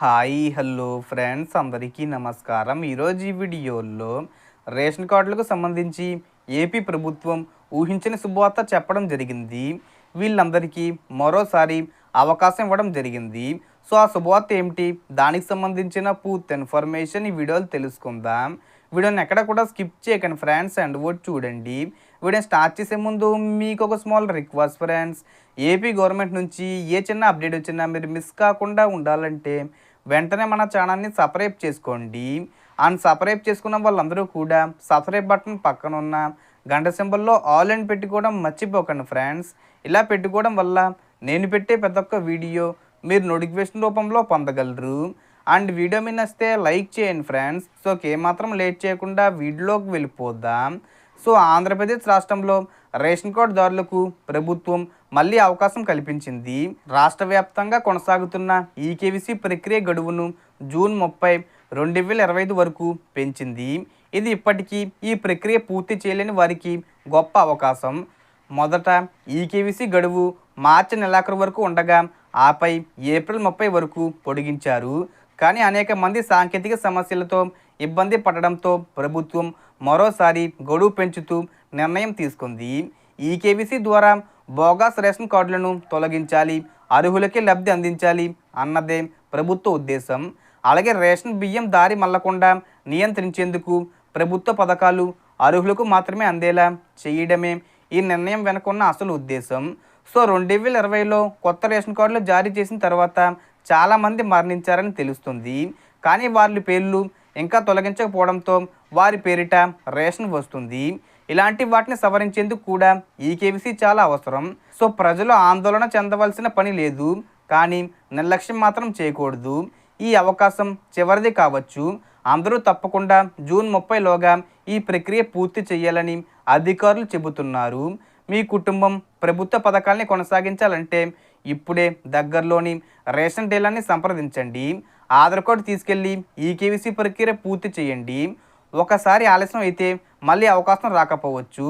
Hi hello friends అందరికీ నమస్కారం. ఈరోజు ఈ వీడియోలో రేషన్ కార్డులకు సంబంధించి ఏపీ ప్రభుత్వం ఊహించిన శుభవార్త చెప్పడం జరిగింది. వీళ్ళందరికీ మరోసారి అవకాశం ఇవ్వడం జరిగింది. సో ఆ శుభవార్త ఏమిటి? దానికి సంబంధించిన పూర్తి ఇన్ఫర్మేషన్ ఈ వీడియోలో తెలుసుకుందాం. వీడియోని ఎక్కడ కూడా స్కిప్ చేయకండి ఫ్రెండ్స్ అండ్ వచ్చి చూడండి. వీడియో స్టార్ట్ చేసే ముందు మీకు ఒక small request friends. AP government నుంచి ఏ చిన్న అప్డేట్ వచ్చినా మీరు మిస్ కాకుండా ఉండాలంటే వెంటనే మన ఛానల్ని సబ్స్క్రైబ్ చేసుకోండి. అండ్ సబ్స్క్రైబ్ చేసుకున్న వాళ్ళందరూ కూడా సబ్స్క్రైబ్ బటన్ పక్కన ఉన్న గంట సింబల్లో ఆల్ అండ్ పెట్టుకోవడం మర్చిపోకండి ఫ్రెండ్స్. ఇలా పెట్టుకోవడం వల్ల నేను పెట్టే ప్రతి ఒక్క వీడియో మీరు నోటిఫికేషన్ రూపంలో పొందగలరు. అండ్ వీడియో మీద నచ్చితే లైక్ చేయండి ఫ్రెండ్స్. సో ఏమాత్రం లేట్ చేయకుండా వీడియోలోకి వెళ్ళిపోదాం. సో ఆంధ్రప్రదేశ్ రాష్ట్రంలో రేషన్ కార్డుదారులకు ప్రభుత్వం మళ్ళీ అవకాశం కల్పించింది. రాష్ట్ర వ్యాప్తంగా కొనసాగుతున్న ఈకేవీసీ ప్రక్రియ గడువును జూన్ ముప్పై రెండు వేల ఇరవై ఐదు వరకు పెంచింది. ఇది ఇప్పటికీ ఈ ప్రక్రియ పూర్తి చేయలేని వారికి గొప్ప అవకాశం. మొదట ఈకేవీసీ గడువు మార్చి నెలాఖరు వరకు ఉండగా ఆపై ఏప్రిల్ ముప్పై వరకు పొడిగించారు. కానీ అనేక మంది సాంకేతిక సమస్యలతో ఇబ్బంది పడడంతో ప్రభుత్వం మరోసారి గడువు పెంచుతూ నిర్ణయం తీసుకుంది. ఈకేవీసీ ద్వారా బోగస్ రేషన్ కార్డులను తొలగించాలి అర్హులకి లబ్ధి అందించాలి అన్నదే ప్రభుత్వ ఉద్దేశం. అలాగే రేషన్ బియ్యం దారి మల్లకుండా నియంత్రించేందుకు ప్రభుత్వ పథకాలు అర్హులకు మాత్రమే అందేలా చేయడమే ఈ నిర్ణయం వెనుకున్న అసలు ఉద్దేశం. సో రెండు వేల ఇరవైలో కొత్త రేషన్ కార్డులు జారీ చేసిన తర్వాత చాలామంది మరణించారని తెలుస్తుంది. కానీ వారి పేర్లు ఇంకా తొలగించకపోవడంతో వారి పేరిట రేషన్ వస్తుంది. ఇలాంటి వాటిని సవరించేందుకు కూడా ఈ కేవీసీ చాలా అవసరం. సో ప్రజలు ఆందోళన చెందవలసిన పని లేదు. కానీ నిర్లక్ష్యం మాత్రం చేయకూడదు. ఈ అవకాశం చివరిది కావచ్చు. అందరూ తప్పకుండా జూన్ ముప్పైలోగా ఈ ప్రక్రియ పూర్తి చేయాలని అధికారులు చెబుతున్నారు. మీ కుటుంబం ప్రభుత్వ పథకాల్ని కొనసాగించాలంటే ఇప్పుడే దగ్గరలోని రేషన్ డీలర్ని సంప్రదించండి. ఆధార్ కార్డు తీసుకెళ్ళి ఈ కేవీసీ ప్రక్రియ పూర్తి చేయండి. ఒకసారి ఆలస్యం అయితే మళ్ళీ అవకాశం రాకపోవచ్చు.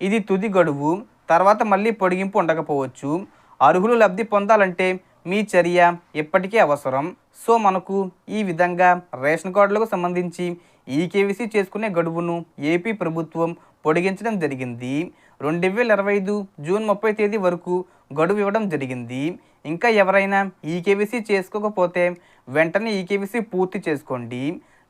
ఇది తుది గడువు తర్వాత మళ్ళీ పొడిగింపు ఉండకపోవచ్చు. అర్హులు లబ్ధి పొందాలంటే మీ చర్య ఎప్పటికీ అవసరం. సో మనకు ఈ విధంగా రేషన్ కార్డులకు సంబంధించి ఈ చేసుకునే గడువును ఏపీ ప్రభుత్వం పొడిగించడం జరిగింది. రెండు వేల ఇరవై ఐదు జూన్ ముప్పై తేదీ వరకు గడువు ఇవ్వడం జరిగింది. ఇంకా ఎవరైనా ఈ చేసుకోకపోతే వెంటనే ఈ పూర్తి చేసుకోండి.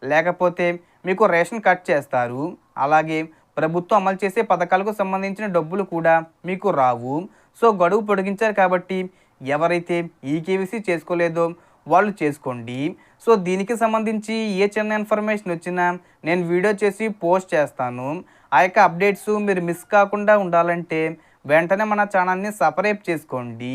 లేకపోతే మీకు రేషన్ కట్ చేస్తారు. అలాగే ప్రభుత్వం అమలు చేసే పథకాలకు సంబంధించిన డబ్బులు కూడా మీకు రావు. సో గడువు పొడిగించారు కాబట్టి ఎవరైతే ఈ కేవీసీ చేసుకోలేదో వాళ్ళు చేసుకోండి. సో దీనికి సంబంధించి ఏ చిన్న ఇన్ఫర్మేషన్ వచ్చినా నేను వీడియో చేసి పోస్ట్ చేస్తాను. ఆ యొక్క అప్డేట్స్ మీరు మిస్ కాకుండా ఉండాలంటే వెంటనే మన ఛానల్ని సపరేట్ చేసుకోండి.